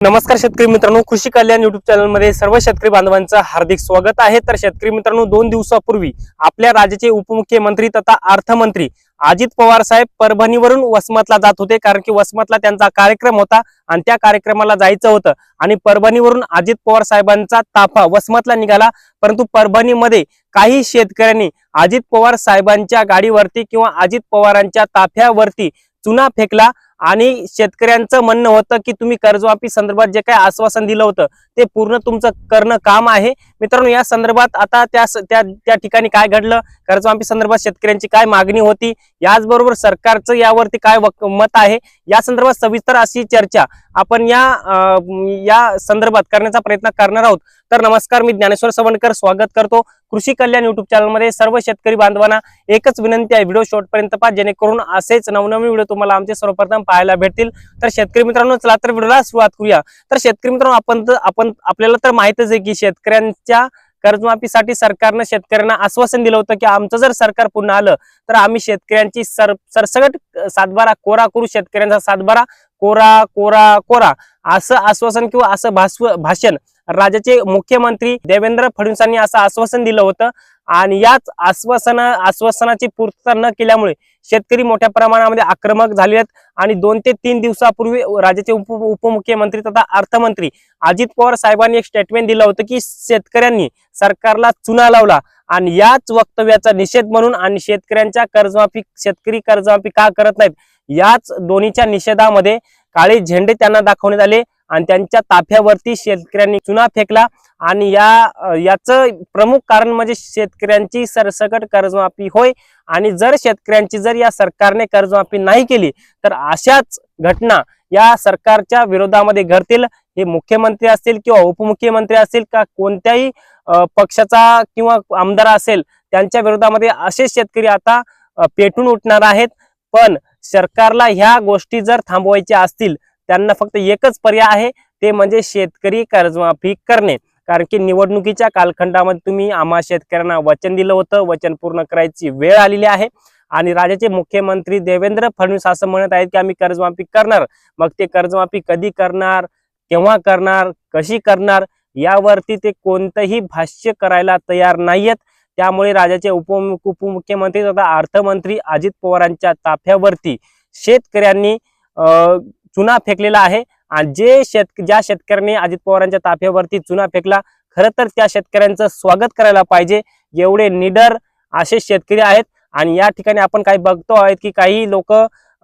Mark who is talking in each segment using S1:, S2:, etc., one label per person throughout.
S1: नमस्कार शेतकरी मित्रांनो कृषी कल्याण युट्यूब चॅनलमध्ये सर्व शेतकरी बांधवांचं हार्दिक स्वागत आहे. तर शेतकरी मित्रांनो दोन दिवसापूर्वी आपल्या राज्याचे उपमुख्यमंत्री तथा अर्थमंत्री अजित पवार साहेब परभणीवरून वसमतला जात होते कारण की वसमतला त्यांचा कार्यक्रम होता आणि त्या कार्यक्रमाला जायचं होतं. आणि परभणीवरून अजित पवार साहेबांचा ताफा वसमतला निघाला. परंतु परभणीमध्ये काही शेतकऱ्यांनी अजित पवार साहेबांच्या गाडीवरती किंवा अजित पवारांच्या ताफ्यावरती चुना फेकला आणि शेतकऱ्यांचं म्हणणं होतं की तुम्ही कर्जवापी संदर्भात जे काही आश्वासन दिलं होतं ते पूर्ण तुमचं करणं काम आहे. मित्रांनो या संदर्भात आता त्या त्या त्या ठिकाणी काय घडलं? कर्जवापी संदर्भात शेतकऱ्यांची काय मागणी होती? याचबरोबर सरकारचं यावरती काय वक- मत आहे? या संदर्भात सविस्तर अशी चर्चा आपण या आ, या संदर्भात करण्याचा प्रयत्न करणार आहोत. तर नमस्कार मी ज्ञानेश्वर सवणकर स्वागत करतो कृषी कल्याण युट्यूब चॅनलमध्ये सर्व शेतकरी बांधवांना एकच विनंती आहे व्हिडिओ शॉर्टपर्यंत पहा जेणेकरून असेच नवनवीन व्हिडिओ तुम्हाला आमचे सर्वप्रथम पाहायला भेटतील. तर शेतकरी मित्रांनो चला तर व्हिडिओला सुरुवात करूया. तर शेतकरी मित्रांनो आपण तर आपण आपल्याला तर माहितच आहे की शेतकऱ्यांच्या कर्जमाफीसाठी सरकारनं शेतकऱ्यांना आश्वासन दिलं होतं की आमचं जर सरकार पुन्हा आलं तर आम्ही शेतकऱ्यांची सर सरसगट सातबारा कोरा करू शेतकऱ्यांचा सातबारा कोरा कोरा कोरा. असं आश्वासन किंवा असं भास्व भाषण राज्याचे मुख्यमंत्री देवेंद्र फडणवीसांनी असं आश्वासन दिलं होतं. आणि याच आश्वासन आश्वासनाची पूर्तता न केल्यामुळे शेतकरी मोठ्या प्रमाणामध्ये आक्रमक झाले आहेत. आणि दोन ते तीन दिवसापूर्वी राज्याचे उप उपमुख्यमंत्री तथा अर्थमंत्री अजित पवार साहेबांनी एक स्टेटमेंट दिलं होतं की शेतकऱ्यांनी सरकारला चुना लावला. आणि याच वक्तव्याचा निषेध म्हणून आणि शेतकऱ्यांच्या कर्जमाफी शेतकरी कर्जमाफी का करत नाहीत? याच दोन्हीच्या निषेधामध्ये काळे झेंडे त्यांना दाखवण्यात आले आणि त्यांच्या ताफ्यावरती शेतकऱ्यांनी चुना फेकला आणि या याचं प्रमुख कारण म्हणजे शेतकऱ्यांची सरसकट कर्जमाफी होय आणि जर शेतकऱ्यांची जर या सरकारने कर्जमाफी नाही केली तर अशाच घटना या सरकारच्या विरोधामध्ये घडतील? हे मुख्यमंत्री असतील किंवा उपमुख्यमंत्री असतील का कोणत्याही पक्षाचा किंवा आमदार असेल त्यांच्या विरोधामध्ये असे शेतकरी आता पेटून उठणार आहेत. पण सरकारला ह्या गोष्टी जर थांबवायच्या असतील त्यांना फक्त एकच पर्याय आहे ते म्हणजे शेतकरी कर्जमाफी करणे. कारण की निवडणुकीच्या कालखंडामध्ये तुम्ही आम्हा शेतकऱ्यांना वचन दिलं होतं. वचन पूर्ण करायची वेळ आलेली आहे. आणि राज्याचे मुख्यमंत्री देवेंद्र फडणवीस असं म्हणत आहेत की आम्ही कर्जमाफी करणार. मग ते कर्जमाफी कधी करणार? केव्हा करणार? कशी करणार? यावरती ते कोणतंही भाष्य करायला तयार नाहीयेत. त्यामुळे राज्याचे उप उपमुख्यमंत्री तथा अर्थमंत्री अजित पवारांच्या ताफ्यावरती शेतकऱ्यांनी चुना फेकलेला आहे. आणि जे शेत ज्या शेतकऱ्यांनी अजित पवारांच्या ताफ्यावरती चुना फेकला खरं तर त्या शेतकऱ्यांचं स्वागत करायला पाहिजे. एवढे निडर असे शेतकरी आहेत. आणि या ठिकाणी आपण काही बघतो आहेत की काही लोक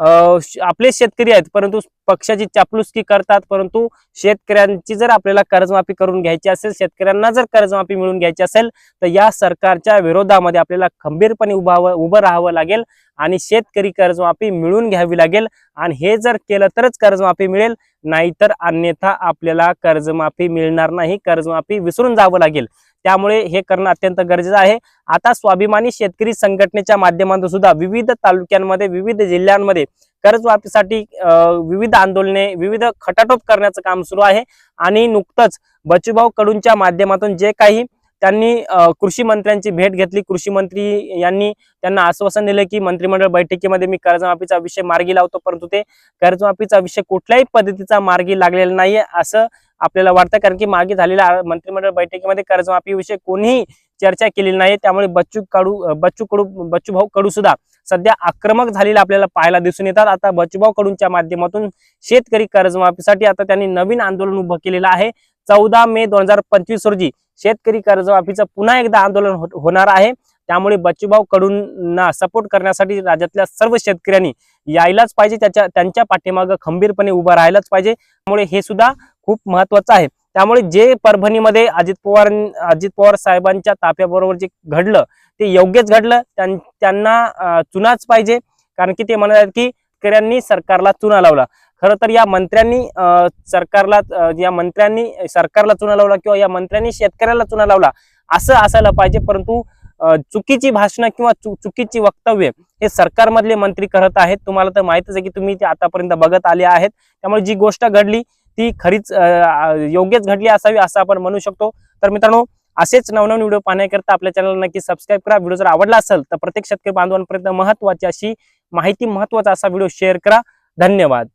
S1: आपले शेतकरी आहेत परंतु पक्षाची चापलुसकी करतात परंतु शेतकऱ्यांची जर आपल्याला कर्जमाफी करून घ्यायची असेल शेतकऱ्यांना जर कर्जमाफी मिळून घ्यायची असेल तर या सरकारच्या विरोधामध्ये आपल्याला खंबीरपणे उभावं उभं राहावं लागेल आणि शेतकरी कर्जमाफी मिळून घ्यावी लागेल आणि हे जर केलं तरच कर्जमाफी मिळेल नाहीतर अन्यथा आपल्याला कर्जमाफी मिळणार नाही कर्जमाफी विसरून जावं लागेल. त्यामुळे हे करणं अत्यंत गरजेचं आहे. आता स्वाभिमानी शेतकरी संघटनेच्या माध्यमातून सुद्धा विविध तालुक्यांमध्ये विविध जिल्ह्यांमध्ये कर्जवापीसाठी अं, विविध आंदोलने विविध खटाटोप करण्याचं काम सुरू आहे. आणि नुकतंच बचूभाऊ कडूंच्या माध्यमातून जे काही त्यांनी कृषी मंत्र्यांची भेट घेतली. कृषी मंत्री यांनी त्यांना आश्वासन दिलं की मंत्रिमंडळ बैठकीमध्ये मी कर्जमाफीचा विषय मार्गी लावतो परंतु ते कर्जमाफीचा विषय कुठल्याही पद्धतीचा मार्गी लागलेला नाहीये असं आपल्याला वाटतं. कारण की मागे झालेल्या मंत्रिमंडळ बैठकीमध्ये कर्जमाफीविषयी कोणीही चर्चा केलेली नाही त्यामुळे बच्चू कडू बच्चू कडू बच्चू भाऊ कडू सुद्धा सध्या आक्रमक झालेला आपल्याला पाहायला दिसून येतात. आता बच्चूभाऊ कडूंच्या माध्यमातून शेतकरी कर्जमाफीसाठी आता त्यांनी नवीन आंदोलन उभं केलेलं आहे. चौदा मे दोन हजार पंचवीस रोजी शेतकरी कर्जमाफीचं पुन्हा एकदा आंदोलन हो- होणार आहे. त्यामुळे बच्चूभाऊ कडूंना सपोर्ट करण्यासाठी राज्यातल्या सर्व शेतकऱ्यांनी यायलाच पाहिजे. त्याच्या त्यांच्या पाठीमागं खंबीरपणे उभं राहायलाच पाहिजे. त्यामुळे हे सुद्धा खूप महत्वाचं आहे. त्यामुळे जे परभणीमध्ये अजित पवार अजित पवार साहेबांच्या ताफ्याबरोबर जे घडलं ते योग्यच घडलं. त्यांना चुनाच पाहिजे. कारण की ते म्हणत आहेत की शेतकऱ्यांनी सरकारला चुना लावला. खरं तर या मंत्र्यांनी अं, सरकारला या मंत्र्यांनी सरकारला चुना लावला किंवा या मंत्र्यांनी शेतकऱ्याला चुना लावला असं असायला पाहिजे. परंतु अं, चुकीची भाषणं किंवा चुकीची वक्तव्य हे सरकारमधले मंत्री करत आहेत. तुम्हाला तर माहितच आहे की तुम्ही ते आतापर्यंत बघत आले आहेत. त्यामुळे जी गोष्ट घडली ती खरीच योग्यच घडली असावी असं आपण म्हणू शकतो. तर मित्रांनो असेच नवनवीन व्हिडिओ पाहण्याकरता आपल्या चॅनल नक्की सबस्क्राईब करा. व्हिडिओ जर आवडला असेल तर प्रत्येक शेतकरी बांधवांपर्यंत महत्वाची अशी माहिती महत्त्वाचा असा व्हिडिओ शेअर करा. धन्यवाद.